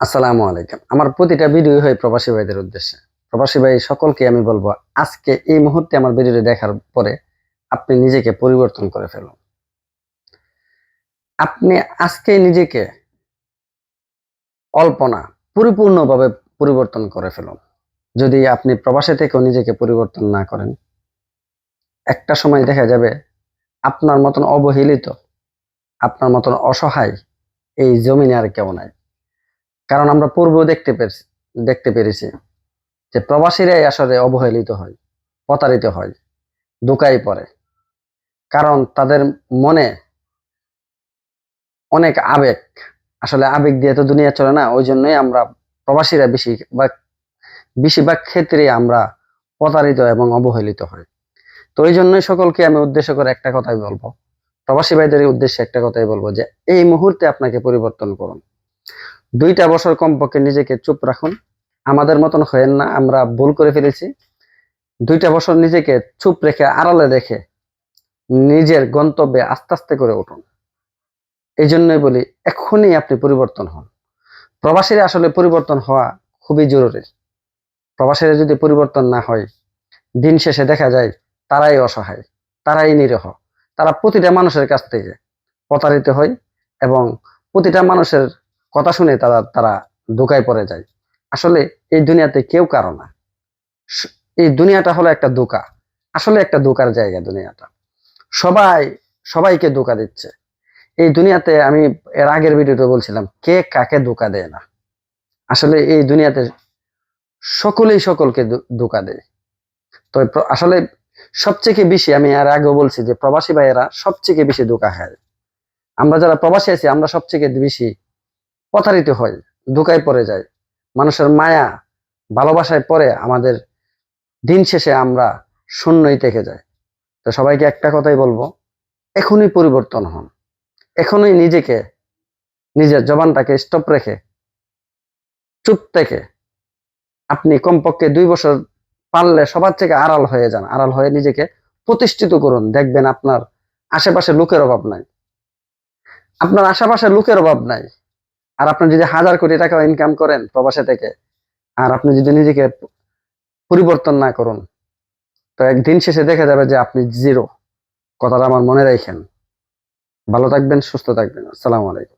আসসালামু আলাইকুম। আমার প্রতিটা ভিডিও হয় প্রবাসী ভাইদের উদ্দেশ্যে। প্রবাসী ভাই সকলকে আমি বলব, আজকে এই মুহূর্তে আমার ভিডিওটি দেখার পরে আপনি নিজেকে পরিবর্তন করে ফেলুন। আপনি আজকে নিজেকে অল্প না পরিপূর্ণভাবে পরিবর্তন করে ফেলুন। যদি আপনি প্রবাসে থেকেও নিজেকে পরিবর্তন না করেন, একটা সময় দেখা যাবে আপনার মতন অবহেলিত, আপনার মতন অসহায় এই জমিনে আর কেউ নাই। কারণ আমরা পূর্বেও দেখতে পেরেছি দেখতে পেরেছি যে প্রবাসীরাই আসলে অবহেলিত হয়, প্রতারিত হয়, দোকাই পড়ে। কারণ তাদের মনে অনেক আবেগ, আসলে আবেগ দিয়ে তো দুনিয়া চলে না, ওই জন্যই আমরা প্রবাসীরা বেশি বা বেশিরভাগ ক্ষেত্রে আমরা প্রতারিত এবং অবহেলিত হই তো ওই জন্যই সকলকে আমি উদ্দেশ্য করে একটা কথাই বলব। প্রবাসী ভাইদের উদ্দেশ্যে একটা কথাই বলব যে, এই মুহূর্তে আপনাকে পরিবর্তন করুন। দুইটা বছর কমপক্ষে নিজেকে চুপ রাখুন। আমাদের মতন হয়েন না, আমরা ভুল করে ফেলেছি। দুইটা বছর নিজেকে চুপ রেখে আড়ালে রেখে নিজের গন্তব্যে আস্তে আস্তে করে উঠুন। এই জন্যই বলি, এখনই আপনি পরিবর্তন হন। প্রবাসীরা আসলে পরিবর্তন হওয়া খুবই জরুরি। প্রবাসীরা যদি পরিবর্তন না হয়, দিন শেষে দেখা যায় তারাই অসহায়, তারাই নিরহ। তারা প্রতিটা মানুষের কাছ থেকে প্রতারিত হয় এবং প্রতিটা মানুষের কথা শুনে তারা তারা ধোকায় পড়ে যায়। আসলে এই দুনিয়াতে কেউ কারও না। এই দুনিয়াটা হলো একটা দোকা। আসলে একটা দোকার জায়গা দুনিয়াটা। সবাই, সবাইকে ধোকা দিচ্ছে। এই দুনিয়াতে আমি এর আগের ভিডিওতে বলছিলাম, কে কাকে দোকা দেয় না? আসলে এই দুনিয়াতে সকলেই সকলকে দোকা দেয়। তো আসলে সবচেয়ে বেশি, আমি আর আগেও বলছি যে প্রবাসী ভাইয়েরা সবচেয়ে বেশি দোকা খায়? আমরা যারা প্রবাসী আছি, আমরা সবচেয়ে বেশি প্রতারিত হয় ধোকায় পড়ে যায়। মানুষের মায়া, ভালোবাসায় পড়ে আমাদের দিন শেষে আমরা শূন্যই থেকে যাই। তো সবাইকে একটা কথাই বলব, এখনই পরিবর্তন হন। এখনই নিজেকে, নিজের জবানটাকে স্টপ রেখে, চুপ থেকে, আপনি কমপক্ষে দুই বছর পারলে সবার থেকে আড়াল হয়ে যান। আড়াল হয়ে নিজেকে প্রতিষ্ঠিত করুন। দেখবেন আপনার আশেপাশে লোকের অভাব নাই। আপনার আশেপাশে লোকের অভাব নাই। আর আপনি যদি হাজার কোটি টাকা ইনকাম করেন প্রবাসে থেকে, আর আপনি যদি নিজেকে পরিবর্তন না করুন, তো একদিন শেষে দেখা যাবে যে আপনি জিরো কথাটা আমার মনে রাখেন। ভালো থাকবেন, সুস্থ থাকবেন। আসসালামু আলাইকুম।